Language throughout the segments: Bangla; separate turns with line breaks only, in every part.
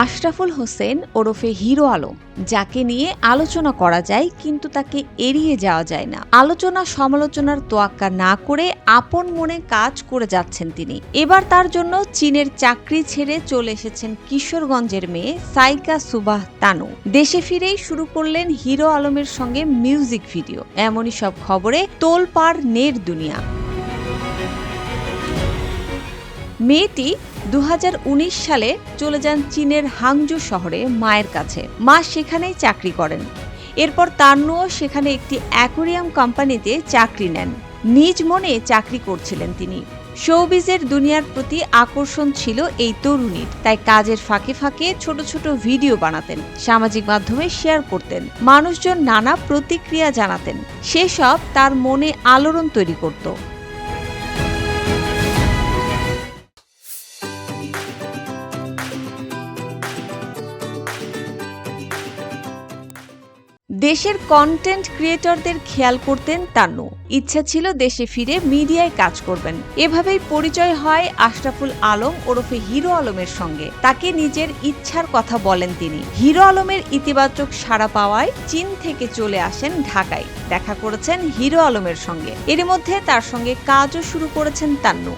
আশরাফুল হোসেন ওরফে হিরো আলম, যাকে নিয়ে আলোচনা করা যায় কিন্তু তাকে এড়িয়ে যাওয়া যায় না। আলোচনা সমালোচনার তোয়াক্কা না করে আপন মনে কাজ করে যাচ্ছেন তিনি। এবার তার জন্য চীনের চাকরি ছেড়ে চলে এসেছেন কিশোরগঞ্জের মেয়ে সাইকা সুবাহ তানু। দেশে ফিরেই শুরু করলেন হিরো আলমের সঙ্গে মিউজিক ভিডিও। এমনই সব খবরে তোলপাড় নের দুনিয়া। মেয়েটি দু হাজার উনিশ সালে চলে যান চীনের হাংজু শহরে মায়ের কাছে। মা সেখানেই চাকরি করেন। এরপর তান্নুও সেখানে একটি অ্যাকোরিয়াম কোম্পানিতে চাকরি নেন। নিজ মনে চাকরি করছিলেন তিনি। শোবিজের দুনিয়ার প্রতি আকর্ষণ ছিল এই তরুণীর। তাই কাজের ফাঁকে ফাঁকে ছোট ছোট ভিডিও বানাতেন, সামাজিক মাধ্যমে শেয়ার করতেন, মানুষজন নানা প্রতিক্রিয়া জানাতেন। সেসব তার মনে আলোড়ন তৈরি করত। দেশের কন্টেন্ট ক্রিয়েটরদের খেয়াল করতেন তান্নু ইচ্ছা ছিল দেশে ফিরে মিডিয়ায় কাজ করবেন। এভাবেই পরিচয় হয় আশরাফুল আলম ওরফে হিরো আলমের সঙ্গে। তাকে নিজের ইচ্ছার কথা বলেন তিনি। হিরো আলমের ইতিবাচক সাড়া পাওয়ায় চীন থেকে চলে আসেন ঢাকায়। দেখা করেছেন হিরো আলমের সঙ্গে। এর মধ্যে তার সঙ্গে কাজও শুরু করেছেন তান্নু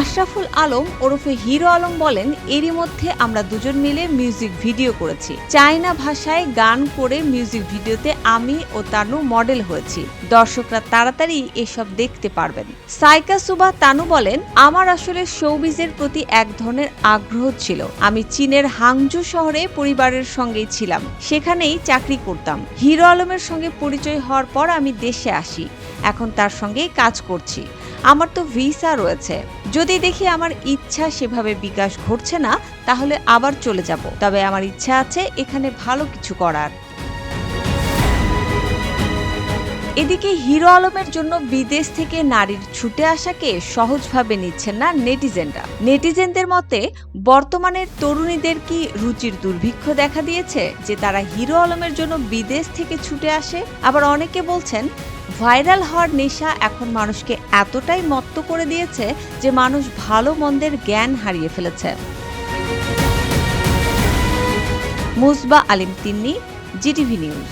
আশরাফুল আলম ওরফে হিরো আলম বলেন, এরই মধ্যে আমরা দুজন মিলে মিউজিক ভিডিও করেছি। চায়না ভাষায় গান করে মিউজিক ভিডিওতে আমি ও তানু মডেল হয়েছি। দর্শকরা তাড়াতাড়ি এসব দেখতে পারবেন। সাইকা সুবা তানু বলেন, আমার আসলে শৌবিজের প্রতি এক ধরনের আগ্রহ ছিল। আমি চীনের হাংজু শহরে পরিবারের সঙ্গেই ছিলাম। সেখানেই চাকরি করতাম। হিরো আলমের সঙ্গে পরিচয় হওয়ার পর আমি দেশে আসি। এখন তার সঙ্গেই কাজ করছি। আমার তো ভিসা রয়েছে। যদি দেখি আমার ইচ্ছা সেভাবে বিকাশ ঘটছে না, তাহলে আবার চলে যাব। তবে আমার ইচ্ছা আছে এখানে ভালো কিছু করার। এদিকে হিরো আলমের জন্য বিদেশ থেকে নারীর ছুটে আসাকে সহজভাবে নিচ্ছেন না নেটিজেনরা। নেটিজেনদের মতে, বর্তমানের তরুণীদের কি রুচির দুর্ভিক্ষ দেখা দিয়েছে যে তারা হিরো আলমের জন্য বিদেশ থেকে ছুটে আসে? আবার অনেকে বলছেন ভাইরাল হওয়ার নেশা এখন মানুষকে এতটাই মত্ত করে দিয়েছে যে মানুষ ভালো মন্দের জ্ঞান হারিয়ে ফেলেছে। Musba Alim Tinni, Zee TV news.